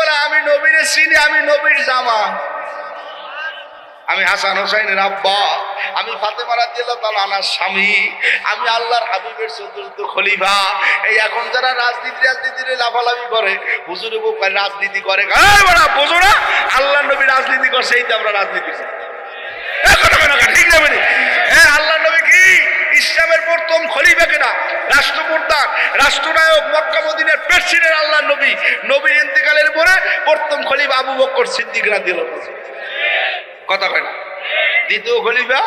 বলে আমি নবীরে চিনি আমি নবীর জামা। আমি হাসান হোসাইনের আব্বা আমি ফাতেমা রাদিয়াল্লাহু তাআলা আনার স্বামী আমি আল্লাহর হাবিবের চতুর্থ খলিফা। এই এখন যারা রাজনীতি রাজনীতির লাফালাফি করে হুজুরে রাজনীতি করে। বড়া আল্লাহ নবী রাজনীতি করছে এই তো আমরা রাজনীতি বলো না, হ্যাঁ আল্লাহ নবী ইসলামের প্রথম খলিফা কিনা? রাষ্ট্রপ্রধান, রাষ্ট্রনায়ক মক্কা প্রেসিডেন্ট আল্লাহ নবী। নবীর ইন্তেকালের পরে প্রথম খলিফা আবু বক্কর সিদ্দিকরা দিল কথা কয় না? দ্বিতীয় খলিফা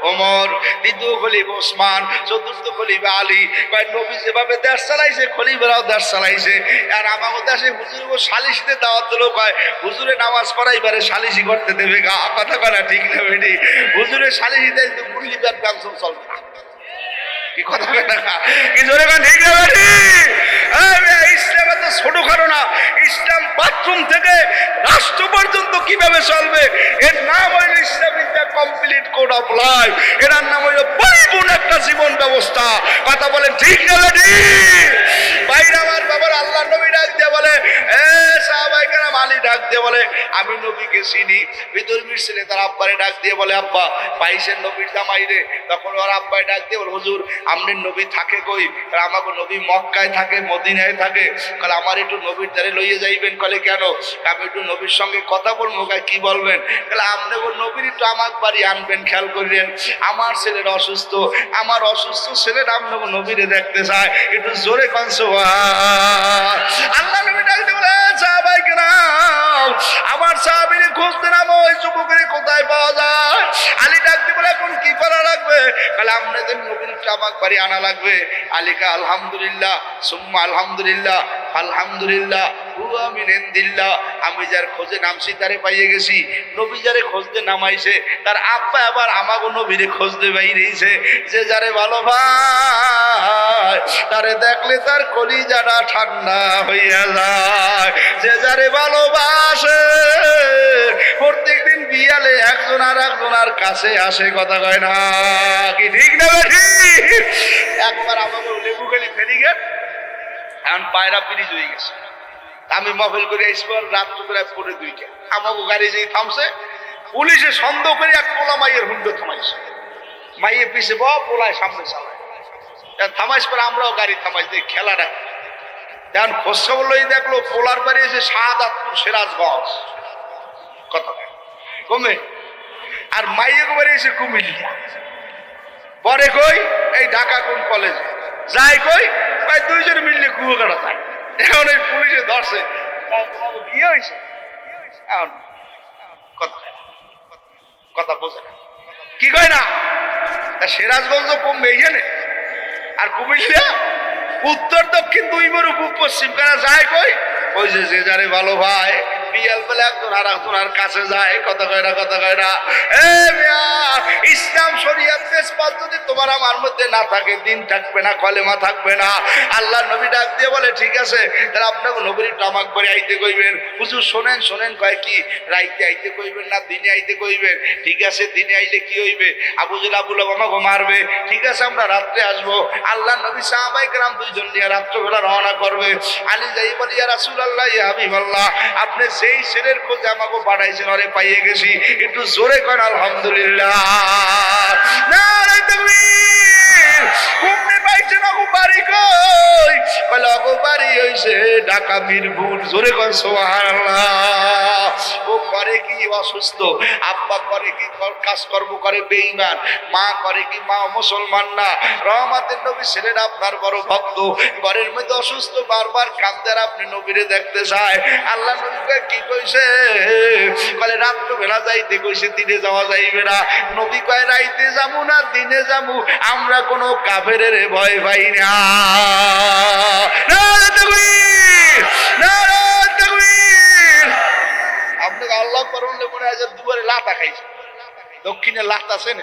ওমর, দ্বিতীয় খলিফা ওসমান, চতুর্থ খলিফা আলী। কয়, নবী যেভাবে দেশ চালাইছে, খলিফারাও দেশ চালাইছে। আর আমাকে দেশে হুজুর সালিশতে দাওয়াত দিল, কয়, হুজুরে নামাজ পড়াইবারে সালিশি করতে দেবে গা। কথা কয় না ঠিক না বেটি? হুজুরে সালিশি দেয় তো মুরলিদার ব্যবসা চলবে। না ঠিক ইসলাম এত ছোটখাটো না। ইসলাম বাথরুম থেকে রাষ্ট্র পর্যন্ত কীভাবে চলবে? এর নাম হইল Islamic complete code of life এর নাম হইল পরিপূর্ণ একটা জীবন ব্যবস্থা। কথা বলেন ঠিক না বেটি? বাইরে আমার বাবার আল্লাহ নবী ডাক দিয়ে বলে, এ সাহাবাই কেরাম আলী ডাক দিয়ে বলে, আমি নবীকে চিনি। বিদর্মীর ছেলে তার আব্বারে ডাক দিয়ে বলে, আব্বা পাইছেন নবীর জামাই রে। তখন ওর আব্বাই ডাক দিয়ে বলে, হুজুর আমনের নবী থাকে কই? তাহলে আমাকে নবী মক্কায় থাকে, মদিনায় থাকে। কালে আমার একটু নবীর দ্বারে লইয়ে যাইবেন। কলে কেন? আমি একটু নবীর সঙ্গে কথা বলব, কায় কি বলবেন? তাহলে আপনি বল, নবীর একটু আমার বাড়ি আনবেন, খেয়াল করিলেন। আমার ছেলের অসুস্থ, আমার অসুস্থ ছেলের আপনাকে নবীরে দেখতে চায়। একটু জোরে কনসো আল্লাহ সাহাবিরে খুঁজতে নাম, ওই যুবকের কোথায় পাওয়া যায়? আলী ডাকতে বলে, এখন কি করা লাগবে? তাহলে নবীন চাবাক বাড়ি আনা লাগবে। আলিকা আলহামদুলিল্লাহ, সুম্মা আলহামদুলিল্লাহ আলহামদুলিল্লাহ আমি যার খোঁজে নামছি তারে পাইয়ে গেছি, নবী যারে খোঁজতে নামাইছে, তার আব্বা আবার আমাকে নবীরে খোঁজতে বাইরেছে যে যারে ভালো ভাই, তারে দেখলে তার কলিজাটা ঠান্ডা হইয়া যায়। যে যারে ভালোবাসে, প্রত্যেকদিন বিয়ালে একজন আর একজন আর কাছে আসে, কথা কয় না, কি ঠিক না একবার আমাকে লেবু খেলি ফেরি গে এখন পায়রা পিরিজ হয়ে গেছে। আমি মফেল করে আসব, রাত্র করে পরে দুইটা আমাকে গাড়ি যেই থামছে, পুলিশে সন্দেহ করে এক পোলা মাইয়ের হুন্ডো থামাইছে। মাইয়ে পিছে ব, পোলায় সামনে চালায়। থামাইস পরে আমরাও গাড়ি থামাইছি দেখি খেলাটা। কি। এখন খোঁজ খবর লই দেখল, পোলার বাড়ি এসে শাহাদাতপুর সিরাজগঞ্জ। কথা কমে? আর মাইয়ে বাড়ি এসে কুমিল্লা। পরে কই? এই ঢাকা কোন কলেজে যাই কই? প্রায় দুইজন মিললে কুয়াকাটা যায়। এখন এই পুলিশে ধরছে। কি হয়েছে। এখন কথা কথা বোঝে না। কি কয় না? সিরাজগঞ্জ কমবে এইখানে আর কুমিল্লা, উত্তর দক্ষিণ দুই মরু পশ্চিম কারা যায় কই? ওই যে যে যারে ভালো ভাই বিয়াল বলে আর কাছে যায় এ ইসলাম তোমার আমার মধ্যে না থাকে, দিন থাকবে না, কলেমা থাকবে না। আল্লাহ নবী ডাক দিয়ে বলে, ঠিক আছে, তাহলে আপনাকে নবীর টামাক আইতে কইবেন। শোনেন শোনেন, কয় কি, রাইতে আইতে কইবেন না, দিনে আইতে কইবেন? ঠিক আছে, দিনে আইলে কি হইবে? আবুজুল আবুল আমাকে মারবে। ঠিক আছে, আমরা রাত্রে আসব। আল্লাহ নবী সাহাবাই গ্রাম দুইজন নিয়ে রাত্রবেলা রওনা করবে। আলী যাই বলি, ইয়া রাসুল আল্লাহ আপনি সেই ছেলের খোঁজে আমাকে পাঠাইছেন অরে পাইয়ে গেছি। একটু জোরে কর আলহামদুলিল্লাহ। না পাইছেন অগো বাড়ি কই? বলে হইছে ঢাকা জোরে ও করে কি অসুস্থ? আব্বা করে কি কাজকর্ম করে মা করে কি মা মুসলমান না? রহমাতের নবী আপনার বড় ভক্ত। ঘরের মধ্যে অসুস্থ, বারবার কান্দার আপনি নবীরে দেখতে চায়। আল্লাহ নবীকে কি কইছে? বলে রাত্র বেলা যাইতে কইছে, দিনে যাওয়া যাইবে না। নবী কয়, রাইতে যাব না, দিনে যাব আমরা কোনো কাফের ভয় পাই না! আপনাকে আল্লাহ করলে মনে হয় যে দুয়ারে লাতা খাইছে। দক্ষিণে লাত আছে না?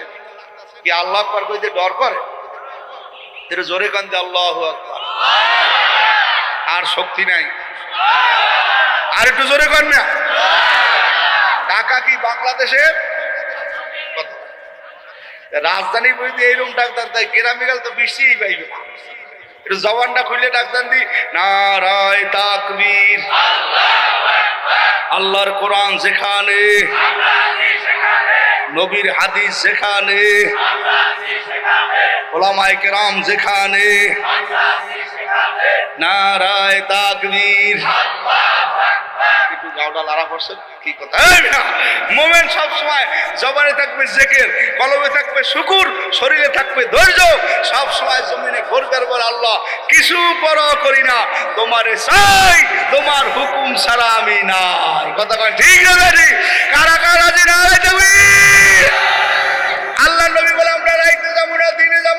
কি আল্লাহ পর কইতে ডর করে? এটা জোরে কান্দে আল্লাহ আর শক্তি নাই। আর একটু জোরে কর না? ঢাকা কি বাংলাদেশের। রাজধানী বইতে এইরকম ডাক্তার তাই গ্রামে গেলে তো বৃষ্টিই পাইবে একটু জবানটা খুলে ডাক্তার দি, নারায় তাকবীর। আল্লাহর কোরআন যেখানে, নবীর হাদিস যেখানে, ওলামায়ে কেরাম যেখানে, নারায় তাকবীর। একটু পড়ছেন কি কথা? মোমেন সব সময় জবানে থাকবে জেকের, কলমে থাকবে শুকুর, শরীরে থাকবে ধৈর্য সব সময় জমিনে করবে আর বলে আল্লাহ। কিছু পরোয়া করি না, তোমারে চাই, তোমার হুকুম ছাড়া আমি নাই। কথা কয় ঠিক না কারা কারা না আল্লাহ নবী বলে, আমরা রাইতে যাব না, দিনে যাব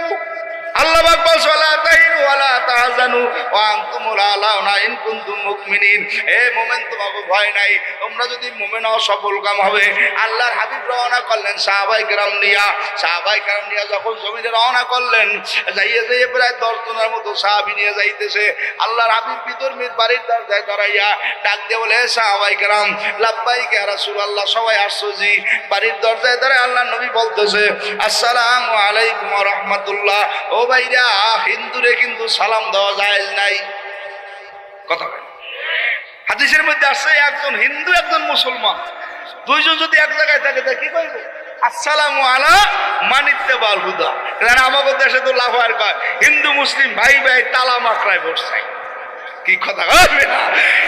আল্লাহ পাক বলছে ওয়ালা তাহিনু ওয়ালা তাহজানু ওয়া আনতুমুল আলাউনা ইন কুনতুম মুমিনিন হে মুমিন তোমাকে ভয় নাই তোমরা যদি মুমিন হও সফল কাম হবে আল্লাহর হাবিব রওনা করলেন সাহাবাই کرام নিয়া সাহাবাই کرام নিয়া যখন জমিনে রওনা করলেন যাইয়ে যাইয়ে প্রায় দশ জনের মতো সাহাবি নিয়ে যাইতেছে আল্লাহর হাবিব বিতর্মীর বাড়ির দরজায় দাঁড়াইয়া ডাক দিয়ে বলে "হে সাহাবাই کرام লাব্বাইক ইয়া রাসূলুল্লাহ সবাই আসছো জি বাড়ির দরজায় দাঁড়ায় আল্লাহ নবী বলতেছে আসসালামু আলাইকুম ওয়া রাহমাতুল্লাহ ও ভাইরা, হিন্দুরে কিন্তু সালাম দেওয়া যায় নাই। কথা হাদিসের মধ্যে আসছে একজন হিন্দু, একজন মুসলমান। দুইজন যদি এক জায়গায় থাকে, তা কি কইবে? আসসালামু আলা মানিতে বাল হুদা। আমাদের দেশে তো লাভ আর কয়, হিন্দু, মুসলিম ভাই ভাই তালা মাকড়ায় বসছে। কি কথা?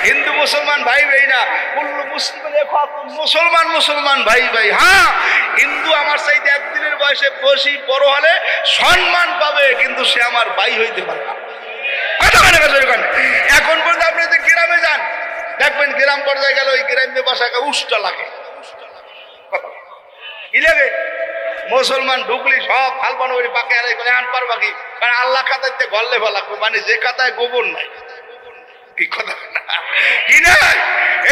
হিন্দু মুসলমান ভাই ভাই না, কুল্লু মুসলিমের খাতুন মুসলমান মুসলমান ভাই ভাই হ্যাঁ? হিন্দু আমার চাইতে একদিনের বয়সে বসি বড় হলে সম্মান পাবে, কিন্তু সে আমার ভাই হইতে পারে না। এখন পর্যন্ত আপনি যদি গ্রামে যান, দেখবেন গ্রাম পর্যায়ে গেলে ওই গ্রাম্য ভাষাকে উষ্টা লাগে। কি লাগে? মুসলমান ঢুকলি, সব ফাল বানোয়ারি পাকে আদায় করে আন পারবা কি কারণ আল্লাহ খাতাইতে গল্লে ভালো লাগবে মানে যে খাতায় গোবর নাই। কি না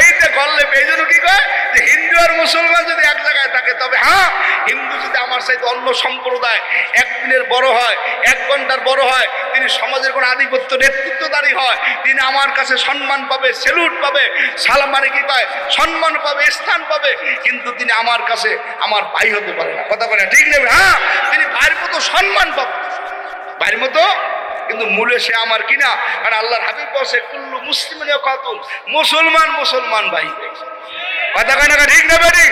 এই যে গল্লে এই জন্য কি কয়? যে হিন্দু আর মুসলমান যদি এক জায়গায় থাকে, তবে হ্যাঁ হিন্দু যদি আমার সাথে অন্য সম্প্রদায় একদিনের বড় হয়, এক ঘণ্টার বড় হয়, তিনি সমাজের কোন আধিপত্য নেতৃত্বদারী হয়, তিনি আমার কাছে সম্মান পাবে সেলুট পাবে সালাম মানে কি পায়? সম্মান পাবে, স্থান পাবে, কিন্তু তিনি আমার কাছে আমার ভাই হতে পারে না। কথা বলে ঠিক নেবে? হ্যাঁ তিনি ভাইয়ের মতো সম্মান পাবে। ভাইয়ের মতো কিন্তু মূলে সে আমার কিনা? আর আল্লাহর হাবিব বসে কুল্লু মুসলিম মুসলমান মুসলমান ভাই কথা কানা ঠিক না বেরি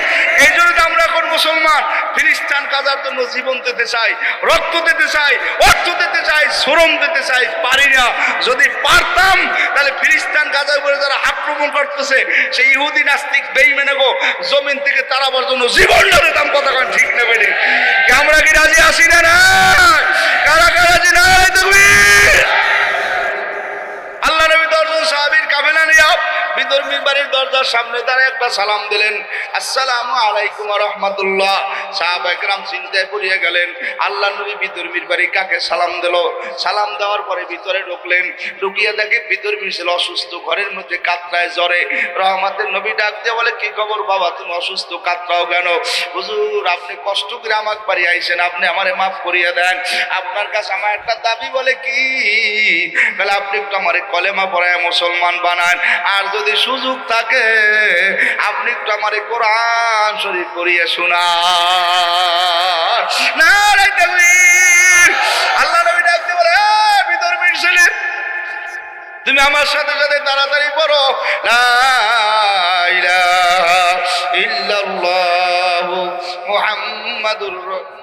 এই জন্য তো আমরা এখন মুসলমান। খ্রিস্টান কাজার জন্য জীবন দিতে চাই, রক্ত দিতে চাই, অর্থ দিতে চাই, শ্রম দিতে চাই, পারি না। যদি পারতাম, তাহলে খ্রিস্টান গাজার উপরে যারা আক্রমণ করতেছে, সেই ইহুদি নাস্তিক বেইমেনে গো, জমিন থেকে তারাবার জন্য জীবন না দিতাম কথা কান ঠিক না বেরি আমরা কি রাজি আসি না না কারা কারা রাজি না তুমি আল্লাহ নবী দর্জন সাহাবীর কাফেলা নিয়ে বিদর্মীর বাড়ির দরজার সামনে তারা একটা সালাম দিলেন। আসসালামু আলাইকুম রহমতুল্লাহ। সাহাবা একরাম চিন্তায় পড়িয়ে গেলেন। আল্লাহ নবী বিদর্মীর বাড়ি কাকে সালাম দিল? সালাম দেওয়ার পরে ভিতরে ঢুকলেন। ঢুকিয়ে দেখে বিদর্মী ছিল অসুস্থ, ঘরের মধ্যে কাতরায় জ্বরে। রহমাতের নবী ডাক দিয়ে বলে, কি খবর বাবা, তুমি অসুস্থ, কাতরাও কেন? হুজুর, আপনি কষ্ট করে আমাকে বাড়ি আইছেন, আপনি আমারে মাফ করিয়ে দেন। আপনার কাছে আমার একটা দাবি বলে কি? তাহলে আপনি একটু আমারে কলেমা পড়ায় মুসলমান বানান। আর যদি সুযোগ থাকে, আপনি একটু আমারে কোরআন শরীফ করিয়ে শোনা না রে। আল্লাহ নবী ডাকতে বলে "এই বিধর্মীর তুমি আমার সাথে সাথে তাড়াতাড়ি পড়ো ইল্লাল্লাহু মুহাম্মাদুর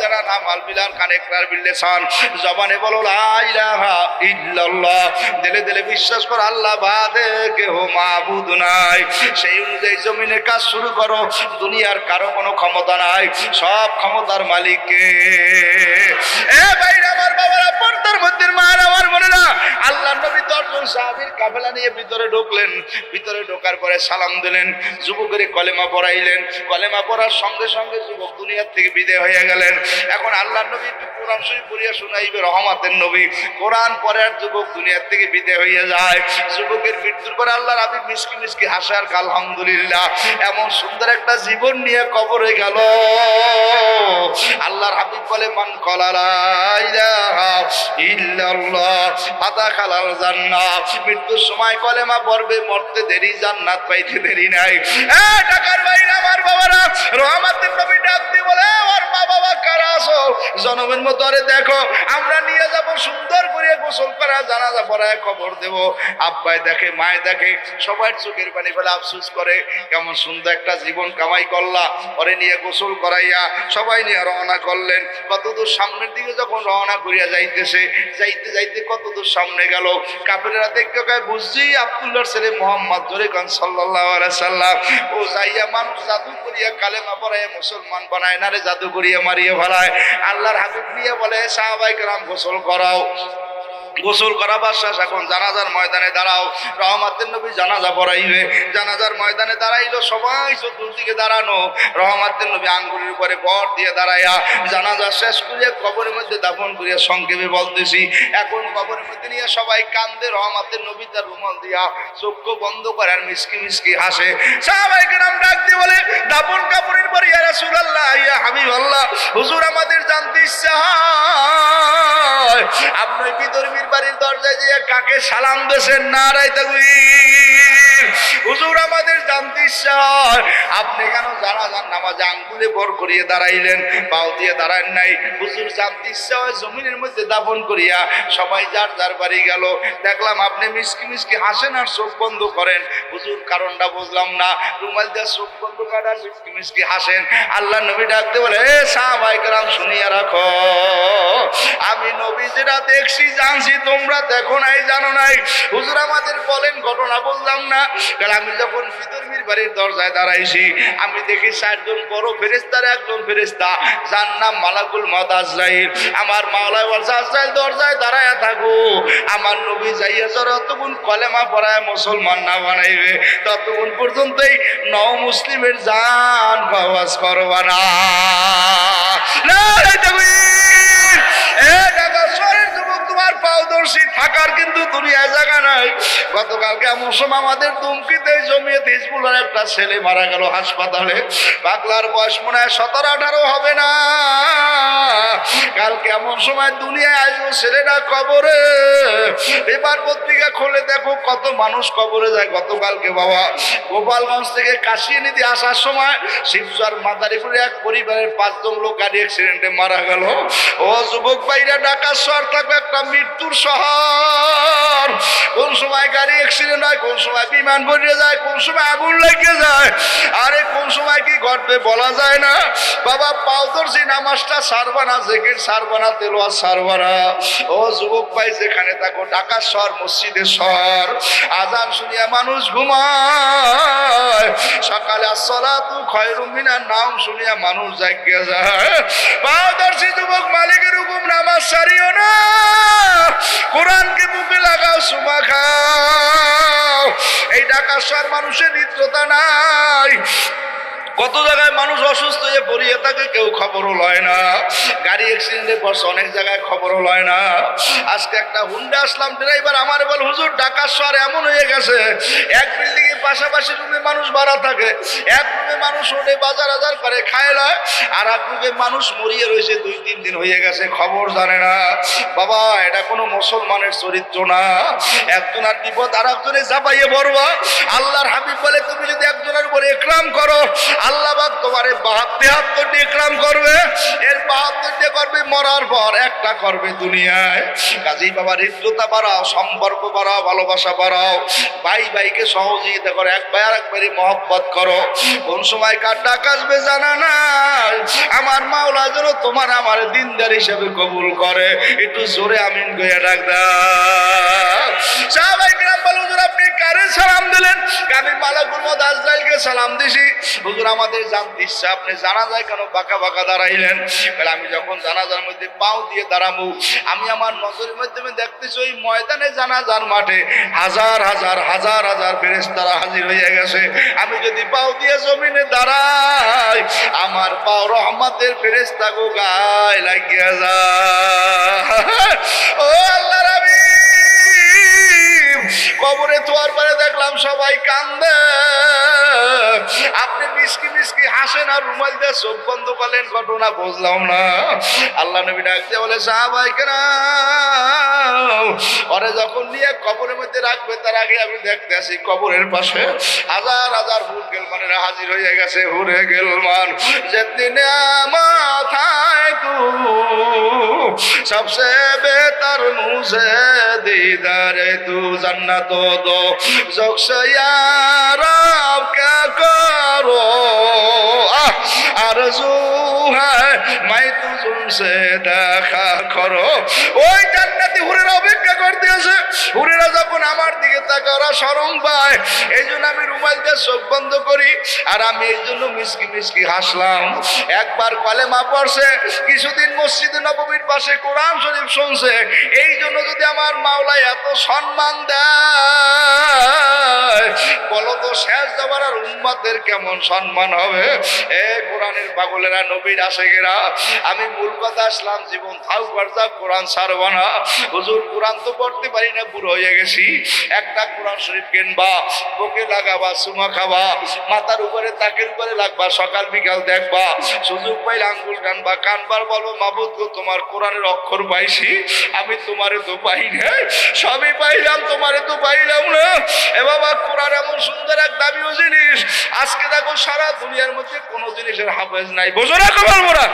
যারা নামাল বিলাল কানেকরার বিল্লেসান জবানে বলো ইল্লাল্লাহ। দিলে দিলে বিশ্বাস কর, আল্লাহ বাদে, কেহ মাবুদ নাই। সেই অনুযায়ী জমিনে কাজ শুরু করো। দুনিয়ার কারও কোনো ক্ষমতা নাই, সব ক্ষমতার মালিককে। এ ভাইরা, আমার বাবারা, পর্দার মধ্যে মার, আমার মনে না আল্লাহ নবী দশজন সাহাবীর কাফেলা নিয়ে ভিতরে ঢুকলেন। ভিতরে ঢোকার পরে সালাম দিলেন। যুবকের কলেমা পড়াইলেন। কলেমা পড়ার সঙ্গে সঙ্গে যুবক দুনিয়ার থেকে বিদায় হয়ে গেলেন। এখন আল্লাহ নবী কোরআন শরীফ পড়িয়া শোনাইবে, রহমাতের নবী। কোরআন পড়ার যুবক দুনিয়ার থেকে বিদায় হয়ে যায়। যুবকের মৃত্যুর পরে আল্লাহর আবির মিসকি মিসকি হাসার আলহামদুলিল্লাহ, এমন সুন্দর একটা জীবন নিয়ে কবরে গেল। আল্লাহর হাবিব বলে, মান মৃত্যুর সময় মরতে দেরি, জান্নাত পাইতে দেরি নাই। টাকার বাইরে আমার বাবারা, রহমাতের নবী ডাক দিয়ে বলে ওর আছো জনমের মতো দেখো, আমরা নিয়ে যাব, সুন্দর করে গোসল করা, জানাজা পড়ায় খবর দেব। আব্বাই দেখে মায় দেখে সবার চোখের পানি ফেলে আফসুস করে, কেমন সুন্দর একটা জীবন কামাই করলা। পরে নিয়ে গোসল করাইয়া সবাই নিয়ে রওনা করলেন। কতদূর সামনের দিকে যখন রওনা করিয়া যাইতেছে, যাইতে যাইতে কতদূর সামনে গেল। কাপড়েরা দেখতে বুঝছি আব্দুল্লাহর ছেলে মোহাম্মদ, জোরে গান সাল্লাহ সাল্লাম। ও যাইয়া মানুষ জাদু করিয়া, কালেমা পড়ায় মুসলমান বানায়, না রে জাদু করিয়া মারিয়ে ফেলায়? আল্লাহর হাবিব নিয়ে বলে সাহাবাই রাম গোসল করাও। গোসল করা বাশ্বাস এখন জানাজার ময়দানে দাঁড়াও। রহমাতের নবী জানাজা পড়াইবে। জানাজার ময়দানে দাঁড়াইলো, সবাই চতুর্দিকে দাঁড়ানো। রহমাতের নবী আঙ্গুলের উপরে বর দিয়ে দাঁড়াইয়া জানাজা শেষ করিয়া কবরের মধ্যে দাফন করিয়া সংক্ষেপে বলতেছি, এখন কবরের মধ্যে নিয়ে সবাই কান্দে, রহমাতের নবী তার রুমাল দিয়া চক্ষু বন্ধ করে আর মিসকি মিসকি হাসে। সবাইকে নাম ডাক দিয়ে বলে, দাফন কাপড়ের পরে ইয়া রাসূলুল্লাহ, ইয়া হাবিবাল্লাহ, হুজুর আমাদের জানতে ইচ্ছা হয়। আপনি কি ধর্মীর বাড়ির দরজায় যে কাকে সালাম দেশেন না হুজুর আমাদের জানতে আপনি কেন জানা যান নামাজে আঙ্গুলে বর করিয়ে দাঁড়াইলেন? পাও দিয়ে দাঁড়ান নাই। হুজুর জানতে ইচ্ছা জমিনের মধ্যে দাফন করিয়া সবাই যার যার বাড়ি গেল। দেখলাম আপনি মিসকি মিসকি হাসেন আর চোখ বন্ধ করেন। হুজুর কারণটা বুঝলাম না। রুমাল দিয়ে চোখ বন্ধ করেন আর মিসকি মিসকি হাসেন। আল্লাহ নবী ডাকতে বলে, এ সাহাবাই কালাম শুনিয়া রাখো। যেটা দেখছি, জানছি, তোমরা দেখো নাই, জানো নাই। হুজুর আমাদের বলেন, ঘটনা বললাম না। কারণ আমি যখন বিতর্মীর বাড়ির দরজায় দাঁড়াইছি, আমি দেখি চারজন বড় ফেরেস্তার একজন ফেরেস্তা যার নাম মালাকুল মদ আজরাইল। আমার মাওলায় বলছে আজরাইল দরজায় দাঁড়ায় থাকো। আমার নবী যাইয়া যতক্ষণ কলেমা পড়ায় মুসলমান না বানাইবে, ততক্ষণ পর্যন্তই ন মুসলিমের জান খাওয়াজ করবা না নারায়ে তাকবীর! এ ঢাকা শহরের যুবক পারদর্শী থাকার কিন্তু দুনিয়ায় জায়গা নাই। গতকালকে এমন সময় আমাদের দুমকিতে জমিয়ে হিজবুলের একটা ছেলে মারা গেল হাসপাতালে। পাগলার বয়স মনে হয় সতেরো, আঠারো হবে না। কালকে এমন সময় দুনিয়ায় আসব ছেলেটা কবরে। এবার পত্রিকা খুলে দেখো কত মানুষ কবরে যায় গতকালকে বাবা। গোপালগঞ্জ থেকে কাশিয়ে নিতে আসার সময় শিবসার মাদারীপুরে এক পরিবারের পাঁচজন লোক গাড়ি অ্যাক্সিডেন্টে মারা গেল। ও যুবক ভাইরা ঢাকা শহর থাকবে একটা মৃত্যুর শহর? কোন সময় গাড়ি অ্যাক্সিডেন্ট হয়, কোন সময় বিমান পড়ে যায়, কোন সময় আগুন লেগে যায়? আরে কোন সময় কি ঘটবে বলা যায় না? বাবা পাউদর্সি নামাজটা সারবানা জেকের সারবানা তেলোয়া সারবানা ও যুবক ভাই, যেখানে থাকো ঢাকা শহর, মসজিদের শহর। আজান শুনিয়া মানুষ ঘুমায়। সকালে আসসালাতু খয়রুম মিনার নাম শুনিয়া মানুষ জাগিয়া যায়। পাউদর্শী যুবক মালিকের হুকুম, নামাজ সারিও না। কোরআনকে বুকে লাগাও, সুমা খাও। এই ঢাকা শহর মানুষের নিত্রতা নাই। কত জায়গায় মানুষ অসুস্থ পড়িয়ে থাকে কেউ খবরও লয় না। গাড়ি অ্যাক্সিডেন্টে পড়ছে অনেক জায়গায় খবরও লয় না। আজকে একটা হুন্ডা আসলাম ড্রাইভার আমার বল, হুজুর ঢাকা শহর এমন হয়ে গেছে। এক বিল্ডিং এর পাশাপাশি রুমে মানুষ ভাড়া থাকে। এক রুমে মানুষ ওঠে, বাজার আজার করে, খায় লয়। আর এক রুমে মানুষ মরিয়ে রয়েছে, দুই, তিন দিন হয়ে গেছে, খবর জানে না। বাবা, এটা কোনো মুসলমানের চরিত্র না। একজনের বিপদ আর একজনে চাপাইয়ে পড়বা। আল্লাহর হাবিব বলে, তুমি যদি একজনের উপরে একরাম করো, আল্লাহ তোমার বাহাত্তর ইকরাম করবে, এর বাহাত্তর করবে মরার পর, একটা করবে দুনিয়ায়। কাজী বাবা হৃদ্রতা বাড়াও, সম্পর্ক বাড়াও, ভালোবাসা বাড়াও। ভাই ভাইকে সহযোগিতা করো, এক ভাই আর এক ভাইয়ের মহব্বত করো। কোন সময় কার ডাক আসবে জানা নাই। আমার মাওলা যেন তোমার আমার দিনদার হিসেবে কবুল করে। একটু জোরে আমিন গইয়া ডাক দাও। সাহাবাই সালাম দিলেন। আমি আজরাইলকে সালাম দিছি। হুজুর, আমাদের আপনি কেন বাঁকা বাঁকা দাঁড়াইলেন? বলে, আমি যখন জানাজার মধ্যে পাও দিয়ে দাঁড়াবো, আমি আমার নজরের মাধ্যমে দেখতেছি ওই ময়দানে জানাজার মাঠে হাজার হাজার হাজার হাজার হাজির হয়ে গেছে। আমি যদি পাও দিয়ে জমিনে দাঁড়াই, আমার পাও রহমতের ফেরেস্তা গো গায়ে লাগিয়া যায়। ও আল্লাহ রাবি কবরে তোয়ার পরে দেখলাম সবাই কান্দে। আপনি মিসকি মিসকি হাসেন আর রুমাল দিয়ে চোখ বন্ধ করলেন, ঘটনা বুঝলাম না। আল্লাহ নবী ডাকতে বলে, সাহাবাই কেন ওরা যখন নিয়ে কবরের মধ্যে রাখবে, তার আগে আমি দেখতে আসি কবরের পাশে হাজার হাজার হুর গেলমানের হাজির হয়ে গেছে, হুরে গেলমান, যেদিন মাথায় তু সবসে বেতার মুসে দিদারে তু, জান জান্নাত দো জগসয়া রব কা করো? আরজু হ্যাঁ মাই তুমসে দেখা করো। ওই জান্নাতি হুরেরা অপেক্ষা করতে আছে হুরেরা যখন আমার দিকে তাকারা ওরা পায়, এই জন্য আমি রুমাল দিয়ে চোখ বন্ধ করি আর আমি এই জন্য মিসকি মিসকি হাসলাম। একবার কলেমা পড়ছে, কিছুদিন মসজিদ নবমীর পাশে কোরআন শরীফ শুনছে। এই জন্য যদি আমার মাওলা এত সম্মান দেয় বলতো শেষ যাবার আর উম্মাদের কেমন সম্মান হবে? এ কোরআনের পাগলেরা, নবীর আশেকেরা, আমি মূল কথা আসলাম, জীবন থাক বার্তা কোরআন ছাড়বা না। হুজুর, কোরআন তো পড়তে পারি না, বুড়ো হয়ে গেছি। একটা কোরআন শরীফ কিনবা, বুকে লাগাবা সুমা খাবা, মাথার উপরে তাকের উপরে লাগবা, সকাল বিকাল দেখবা, সুযোগ পাইলে আঙ্গুল টানবা, কানবার বলব মাবুদ গো, তোমার কোরআনের অক্ষর পাইছি, আমি তোমারে তো পাই না সবই পাইলাম, তোমারে তো পাইলাম না। এ বাবা, কোরআন এমন সুন্দর এক দামিও জিনিস। আজকে দেখো সারা দুনিয়ার মধ্যে কোনো জিনিসের হাফেজ নাই। বোঝো না কমাল মোরা?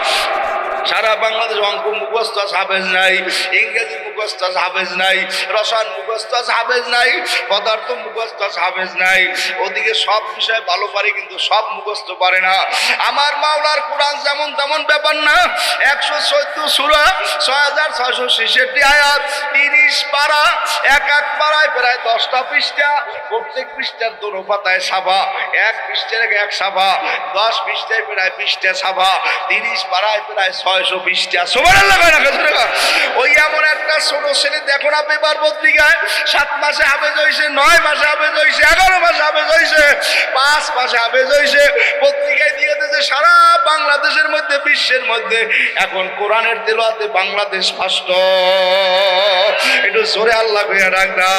সারা বাংলাদেশ অঙ্ক মুখস্থ হাফেজ নাই, ইংরেজি মুখস্থ হাফেজ নাই, রসায়ন মুখস্থ হাফেজ নাই, পদার্থ মুখস্থ হাফেজ নাই। ওদিকে সব বিষয়ে ভালো পারে কিন্তু সব মুখস্থ পারে না। আমার মাওলার কোরআন যেমন তেমন ব্যাপার না। একশো চোদ্দ সুরা, ছয় হাজার ছয়শো ছেষট্টি আয়াত, তিরিশ পারা, এক এক পাড়ায় প্রায় দশটা পৃষ্ঠা, প্রত্যেক পৃষ্ঠার দোনো পাতায় সাভা এক পৃষ্ঠার এক সাভা দশ পৃষ্ঠায় প্রায় পৃষ্ঠা সাভা তিরিশ পাড়ায় প্রায় ছয়শো পৃষ্ঠা সবার টাকা ওই এমন একটা ছোট ছেলে দেখো না পেপার পত্রিকায় সাত মাসে হাফেজ হয়েছে নয় মাসে হাফেজ হয়েছে এগারো মাসে হাফেজ হয়েছে পাঁচ মাসে হাফেজ হয়েছে পত্রিকায় দিয়ে দিয়েছে সারা বাংলাদেশের মধ্যে, বিশ্বের মধ্যে। এখন কোরআনের তেলোয়াতে বাংলাদেশ ফার্স্ট একটু জোরে আল্লাহ হইয়া ডাকনা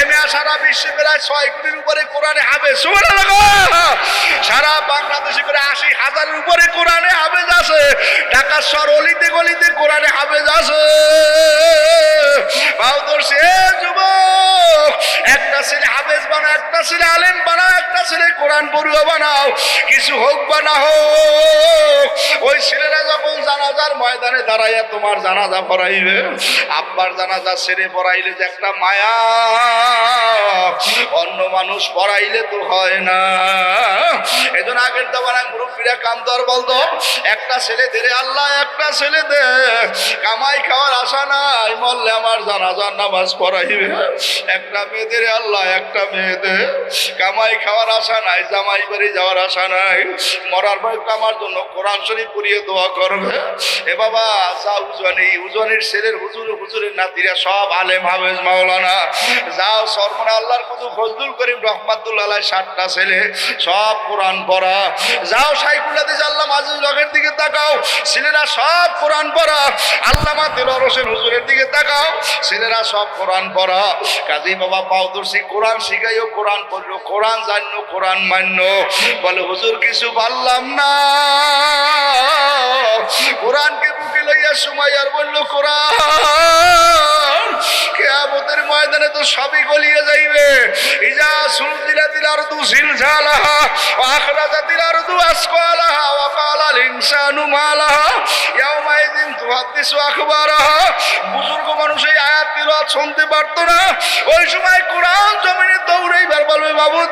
এমে সারা বিশ্বে প্রায় ছয় কোটির উপরে কোরআনে হবে সুমার সারা বাংলাদেশে করে আশি হাজারের উপরে কোরআনে হাবেজ আছে ঢাকা শহর অলিতে গলিতে কোরআনে হাবেজ আছে। বাউদর্শে যুবক, একটা ছেলে হাবেজ বানাও, একটা ছেলে আলেম বানাও, একটা ছেলে কোরআন পড়ুয়া বানাও, কিছু হোক বা না হোক, ওই ছেলেরা যখন জানাজার ময়দানে দাঁড়াইয়া তোমার জানাজা পড়াইবে, আব্বার জানাজা ছেড়ে পড়াইলে যে একটা মায়া, অন্য মানুষ পড়াইলে তো হয় না। এজন্য আগের দেওয়ার মুরব্বীরা কান্তর বলতো একটা ছেলে ধীরে আল্লাহ, একটা ছেলে দে। কামাই খাওয়ার আশা নাই, মরলে আমার জানাজার নামাজ পড়াইবে। একটা মেয়েদের আল্লাহ, একটা মেয়েদের কামাই খাওয়ার আশা নাই, জামাই বাড়ি যাওয়ার আশা নাই। মরার পর আমার জন্য কোরআন শরীফ পড়িয়ে দোয়া করবে। এ বাবা, যা উজওয়ানি উজওয়ানির ছেলের হুজুর, হুজুরের নাতিরা সব আলেম, হাফেজ, মাওলানা। যাও সরমনে আল্লাহর কুতু ফজলুল করিম রহমাতুল্লাহ সাতটা ছেলে সব কোরআন পড়া। যাও সাইকুল্লাতে আল্লাহ আজিজ লগের দিকে তাকাও, ছেলেরা সব কোরআন পড়া। আল্লামা তেলর হোসেন হুজুরের দিকে তাকাও, ছেলেরা সব কোরআন পড়া। কাজী বাবা পাউদর্শী কোরআন শিখাইও, কোরআন পড়ল কোরআন জানলো কোরআন মান্য বলে, হুজুর, কিছু পারলাম না। কোরআনকে বুকে লইয়া সময় আর বলল, কোরআন কেয়ামতের ময়দানে তো সবই গলিয়ে যাইবে। ইজা সুলজিলা দিলার দু সিলঝালাহা আখরাজা দিলার দু আসকালাহা, ওয়া কালাল ইনসানু মালাহা ইয়াউমাইদিন তুহাদ্দিসু আখবারাহা। বুজুর্গ মানুষ আয়াত তিলাওয়াত শুনতে পারতো না। ওই সময় কোরআন জমিনে দৌড়াইবার বলবে, বাবুদ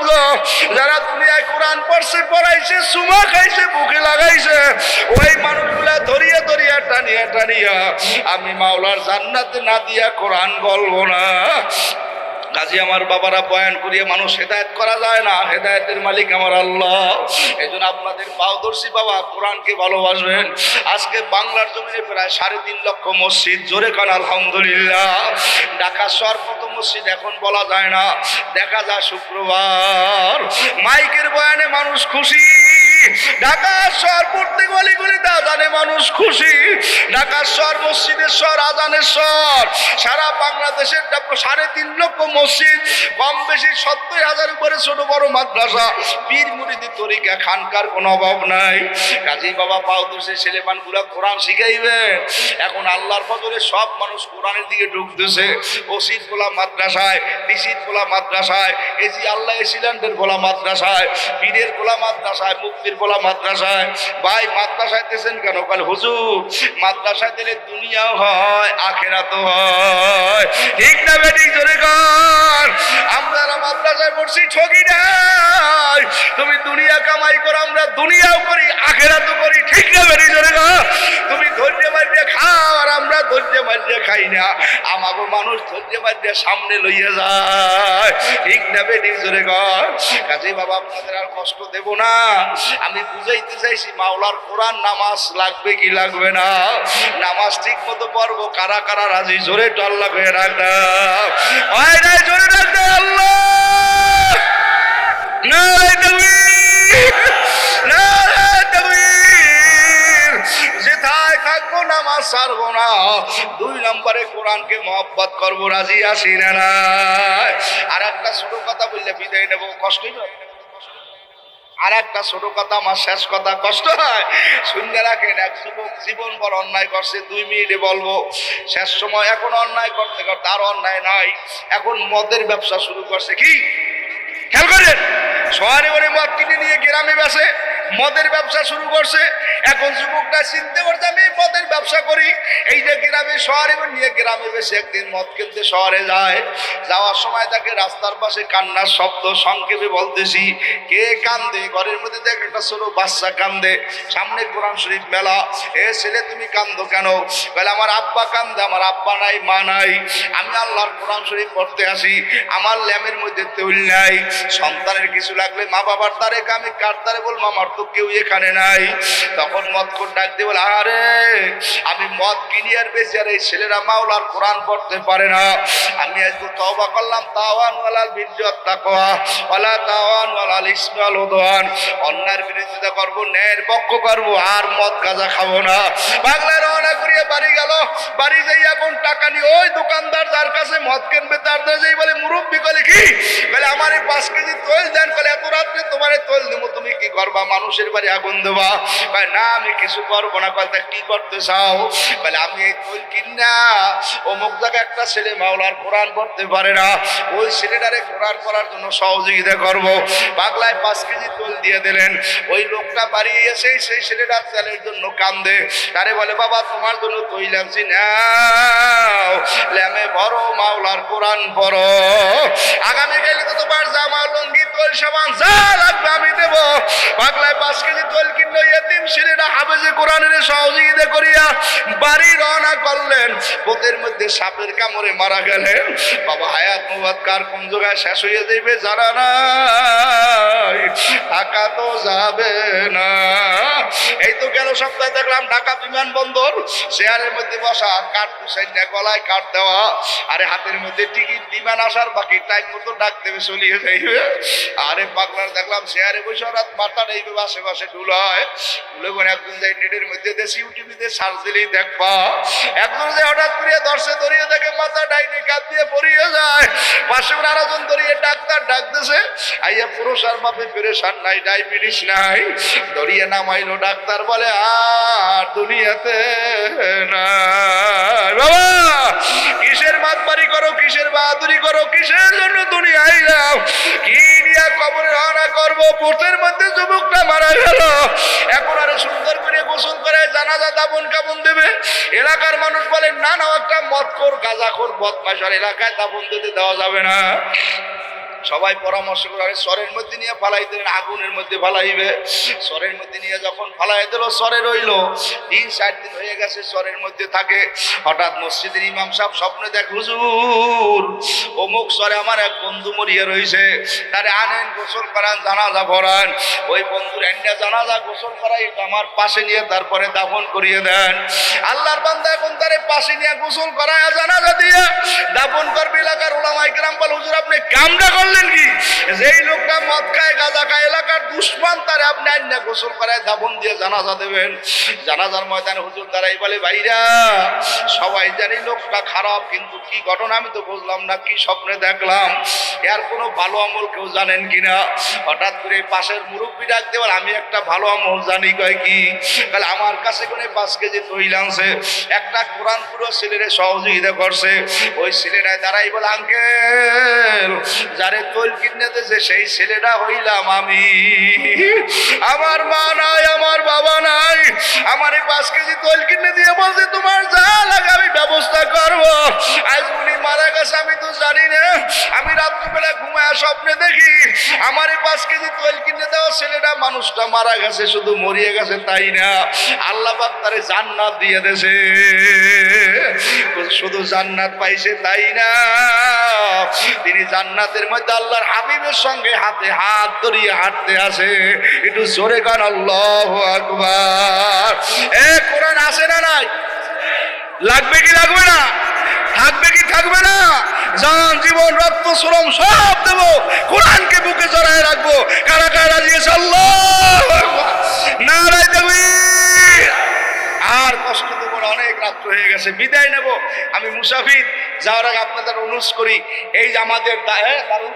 যারা দুনিয়ায় কোরআন পড়ছে, পড়াইছে, সুমা খাইছে, বুকে লাগাইছে, ওই মানুষগুলা ধরিয়া ধরিয়া, টানিয়া টানিয়া, আমি মাওলার জান্নাতে না দিয়া কোরআন বলব না। কাজী আমার বাবারা বয়ান করিয়ে মানুষ হেদায়েত করা যায় না, হেদায়েতের মালিক আমার আল্লাহ। এই জন্য আপনাদের পাওদর্শী বাবা কোরআনকে ভালোবাসবেন। আজকে বাংলার জমিনে প্রায় সাড়ে তিন লক্ষ মসজিদ, জোরে কান আলহামদুলিল্লাহ। ঢাকা শহর কত মসজিদ এখন বলা যায় না, দেখা যায় শুক্রবার। মাইকের বয়ানে মানুষ খুশি। ঢাকা শহর প্রত্যেক অলিগুলিতে আজানে মানুষ খুশি। ঢাকা শহর, মসজিদের শহর, আজানের শহর। সারা বাংলাদেশের সাড়ে তিন লক্ষ মসজিদ, কম বেশি সত্তর হাজার উপরে ছোট বড় মাদ্রাসা। পীর মুরিদি তরিকা খানকার কোনো অভাব নাই। কাজী বাবা পাউদোষে ছেলেমানগুলা কোরআন শিখাইবেন এখন আল্লাহর ফজরে সব মানুষ কোরআনের দিকে ঢুকতেছে। ওসিদ গোলা মাদ্রাসায় ডিসিদ গোলা মাদ্রাসায়, এসি আল্লাহ এসিল্যান্ডের গোলা মাদ্রাসায়, পীরের গোলা মাদ্রাসায়, মুক্তির গোলা মাদ্রাসায়। ভাই, মাদ্রাসায় দিয়েছেন কেন? কাল হুজুর, মাদ্রাসায় দিলে দুনিয়াও হয়, আখেরাতও হয়। ঠিক না বেটি জোরে কর। আমরা মাদ্রাসায় পড়ছি ঠকি নাই। তুমি দুনিয়া কামাই করো, আমরা দুনিয়াও করি, আখেরাতও করি। ঠিক না বেটি জোরে কর। তুমি ধৈর্য মারিয়ে খাও আর আমরা ধৈর্য মারিয়ে খাই না। আমাকে মানুষ ধৈর্য মারিয়ে সামনে লইয়ে যায়। ঠিক না বেটি জোরে কর। কাজে বাবা, আপনাদের আর কষ্ট দেব না। আমি বুঝাইতে চাইছি, মাওলার কোরআন নামাজ লাগবে কি লাগবে না? নামাজ ঠিক মতো পড়ব, কারা কারা রাজি? জোরে টল্লা হয়ে হয় নাই, জোরে আল্লাহ। তাকবীর! নারায় তাকবীর! থাকব নামাজ ছাড়বো না। দুই নম্বরে কোরআনকে মহব্বত করব, রাজি আসি না আর একটা ছোট কথা বললে বিদায় নেব কষ্টই না আর একটা ছোট কথা, আমার শেষ কথা, কষ্ট হয়। শুনতে রাখেন, এক যুবক জীবন ভর অন্যায় করছে, দুই মিনিটে বলব, শেষ সময় এখন অন্যায় করতে করতে আর অন্যায় নাই। এখন মদের ব্যবসা শুরু করছে, কি? খেয়াল করেন? শহরে করে মদ কিনে নিয়ে গ্রামে বেসে মদের ব্যবসা শুরু করছে। এখন যুবকটা চিনতে পারছে, আমি মদের ব্যবসা করি। এই যে গ্রামে শহরে নিয়ে গ্রামে বেশি একদিন মদ কিনতে শহরে যায়। যাওয়ার সময় তাকে রাস্তার পাশে কান্নার শব্দ, সংক্ষেপে বলতেছি, কে কান্দে? ঘরের মধ্যে দেখ, একটা ছোট বাচ্চা কান্দে। সামনে কোরআন শরীফ মেলা, এ ছেলে, তুমি কান্দো কেন? বলে, আমার আব্বা কান্দে, আমার আব্বা নাই, মা নাই। আমি আল্লাহর কোরআন শরীফ পড়তে আসি, আমার ল্যামের মধ্যে তৈল নাই। সন্তানের কিছু লাগলে মা বাবার দ্বারে, আমি কার দ্বারে বলব? আমার তো কেউ এখানে নাই। তখন মদ কোন ডাক দিয়ে বলে, আরে, আমি মদ কিনি আর বেশি, আর এই ছেলেরা মাওলার কোরআন পড়তে পারে না। আমি আজকে তওবা করলাম, তাওয়ান ওয়ালাল বিজ্জত তাকওয়া, ওয়ালা তাওয়ান ওয়ালাল ইসমাল উদওয়ান। অন্যায়ের বিরোধিতা করব, ন্যায়ের পক্ষ করব, আর মদ গাঁজা খাব না। বাংলায় রওনা করিয়ে বাড়ি গেল। বাড়ি যাই এখন টাকা নিয়ে ওই দোকানদার যার কাছে মদ কিনবে, তার যাই বলে, মুরব্বি কলে কি? বলে, আমার এই পাঁচ কেজি তৈল দেন কলে এত রাত্রে তোমার তৈল দেবো তুমি কি করবা মানুষের বাড়ি আগুন দেবা। কয়, না, আমি কিছু করব না। কয় কি করতে চাও? বলে, আমি এই তৈল কিনা। অমুক জায়গায় একটা ছেলে মাওলার কোরআন পড়তে পারে না। ওই ছেলেটারে কোরআন করার জন্য সহযোগিতা করব। বাংলায় পাঁচ কেজি তৈল দিয়ে দিলেন। ওই লোকটা বাড়ি এসেই সেই ছেলেটার তেলের জন্য কান্দে। তারে বলে, বাবা, তোমার জন্য তৈল আনছি নাও। ল্যামে বড় মাওলার কোরআন পড়ো। আগামীকালে তো তোমার জামা, লঙ্গি তৈল সাবান যা লাগবে আমি দেবো। বাংলায় পাঁচ কেজি কোরআনের সহযোগিতা করিয়া রওনা করলেন। সাপের কামড়ে মারা গেলেন। বাবা কোন জায়গায় শেষ হয়ে নাই। টাকা তো যাবে এই তো গেল সপ্তাহে দেখলাম ঢাকা বিমানবন্দর। চেয়ারের মধ্যে বসা, কাঠ পুষাই গলায় কাঠ দেওয়া। আরে হাতের মধ্যে টিকিট, বিমান আসার বাকি টাইম মতো ডাক দেবে, চলিয়ে যাইবে। আরে পাগলার দেখলাম চেয়ারে বসে রাত মাথা নেইবে বাসে ডুলায় ডুলে করে একদিন যাই নেটের মধ্যে দেশি ইউটিভিতে সার্চ দিলেই দেখবা। একজন যে হঠাৎ করে দর্শে ধরিয়ে দেখে মাথা ডাইনে কাঁদ দিয়ে পড়িয়ে যায়। পাশে আরেকজন ধরিয়ে ডাক্তার ডাকতেছে। আইয়া পুরুষার মাপে পেরেশান নাই, ডায়াবেটিস নাই। ধরিয়ে নামাইলো ডাক্তার, বলে, আর দুনিয়াতে নাই। বাবা, কিসের মাতবাড়ি করো, কিসের বাহাদুরি করো, কিসের জন্য দুনিয়ায় যাও? কি নিয়ে কবরে রওনা করব? পোতের মধ্যে যুবকটা মারা গেল এখন আরও সুন্দর করে গোসল করে জানাজা দাবন কাবন দেবে। এলাকার মানুষ বলে, না না, একটা মদ কর গাঁজা কর বদমাস আর এলাকায় দাবন দিতে দেওয়া যাবে না। সবাই পরামর্শ করে স্বরের মধ্যে নিয়ে ফালাই দিলেন, আগুনের মধ্যে ফালাইবে। স্বরের মধ্যে নিয়ে যখন ফালাই দিল, স্বরে রইল। তিন, চার দিন হয়ে গেছে, স্বরের মধ্যে থাকে। হঠাৎ মসজিদের ইমাম সাহেব স্বপ্নে দেখ, হুজুর, অমুক স্বরে আমার এক বন্ধু মরিয়ে রয়েছে তারে আনেন, গোসল করান, জানাজা ভরান ওই বন্ধুর এন্ডা জানাজা, গোসল করাই আমার পাশে নিয়ে তারপরে দাফন করিয়ে দেন। আল্লাহর বান্দা এখন তারে পাশে নিয়ে গোসল করায়, জানাজা দিয়ে দাফন করবে এলাকার ওলামাই গ্রাম বল, হুজুর, আপনি কামটা করলেন কি? যেই লোকটা মদ খায়, গাঁজা খায়, এলাকার দুশ্মন তারে আপনি আইনা গোসল করায় দাফন দিয়ে জানাজা দেবেন। জানাজার ময়দানে হুজুর দাঁড়াই বলে, ভাইরা, সবাই জানি লোকটা খারাপ, কিন্তু কি ঘটনা আমি তো বুঝলাম না, কি স্বপ্নে দেখলাম। এর কোনো ভালো আমল কেউ জানেন কিনা? হঠাৎ করে পাশের মুরব্বী ডাক দেওয়ার আমি একটা ভালো আমল জানি। কয় কি? তাহলে আমার কাছে কোনো পাঁচ কেজি তৈল আনছে। একটা কোরআন পুরো ছেলেরে সহযোগিতা করছে। ওই ছেলেটায় দাঁড়াই বলে, আঙ্কেল, যারে তৈল কিনে দিয়েছে সেই ছেলেটা হইলাম আমি। আমার মা নাই, আমার বাবা নাই। আমার এই পাঁচ কেজি তৈল কিনে দিয়ে বলছে, তোমার যা লাগে আমি ব্যবস্থা করব। আজ উনি মারা গেছে, আমি তো জানি না। আমি রাত্রিবেলা ঘুমায় স্বপ্নে দেখি, আমার এই পাঁচ কেজি তৈল কিনে দেওয়া ছেলেটা মানুষটা মারা গেছে, শুধু মরিয়ে গেছে, তাই না? আল্লাহ তারে জান্নাত দিয়ে দেছে শুধু জান্নাত পাইছে তাই না? তিনি জান্নাতের মধ্যে আল্লাহর হাবিবের সঙ্গে হাতে হাত ধরিয়ে হাঁটতে আসে। একটু জোরে গান, আল্লাহ আকবার। এ, কোরআন আসে না নাই? লাগবে কি লাগবে না? থাকবে কি থাকবে না? জান, জীবন, রক্ত, শ্রম সব দেব। কোরআনকে বুকে জড়ায় রাখব। কারা কারা আছে আল্লাহ নারায় দেবী আর কষ্ট অনেক রাত্র হয়ে গেছে বিদায় নেব আমি মুসাফির যাওয়ার আগে আপনাদের অনুরোধ করি এই আমাদের হ্যাঁ, দারুণ।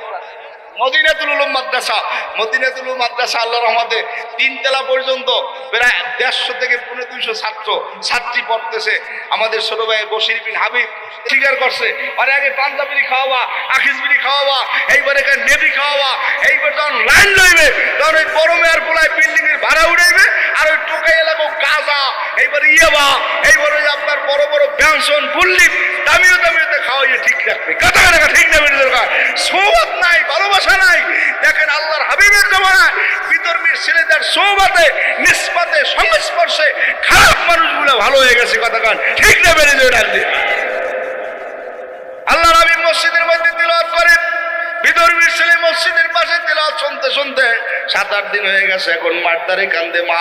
মদিনাতুল মাদ্রাসা। মদিনাতুল মাদ্রাসা আল্লাহর রহমতে তিন তেলা পর্যন্ত প্রায় দেড়শো থেকে পনেরো দুইশো ছাত্র, ছাত্রী পড়তেছে। আমাদের ছোট ভাই বসির বিন হাবিব স্বীকার করছে, আরে আগে পাঞ্জাবিরি খাওয়াবা আখিসবিরি খাওয়াবা, এইবার নেবি খাওয়াবা, এইবার যখন লাইন লইবে, তখন ওই গরমে আর পোলায় বিল্ডিং এর ভাড়া উঠাইবে আর ওই টোকাই এলাকা গাজা, এইবার ইয়েবা, এইবার ওই আপনার বড় বড় ব্যঞ্জন বুল্লিপ দামিও দামিওতে খাওয়াইয়ে ঠিক রাখবে। কথা কথা, ঠিক না বেরিয়ে দরকার। সৌবত নাই, ভালোবাসা নাই দেখেন আল্লাহর হাবিবের জমানায় বিতর্মীর ছেলেদের সৌবাতে নিষ্পাতে, সংস্পর্শে খারাপ মানুষগুলো ভালো হয়ে গেছে কথা কান। ঠিক না বেড়ে যাবে ডাক দিয়ে। আল্লাহ হাবিব মসজিদের মধ্যে দিল করেন। বিদর্মীর ছেলে মসজিদের পাশে দিল শুনতে শুনতে সাত আট দিন হয়ে গেছে, এখন মাঠদারে কান্দে, মা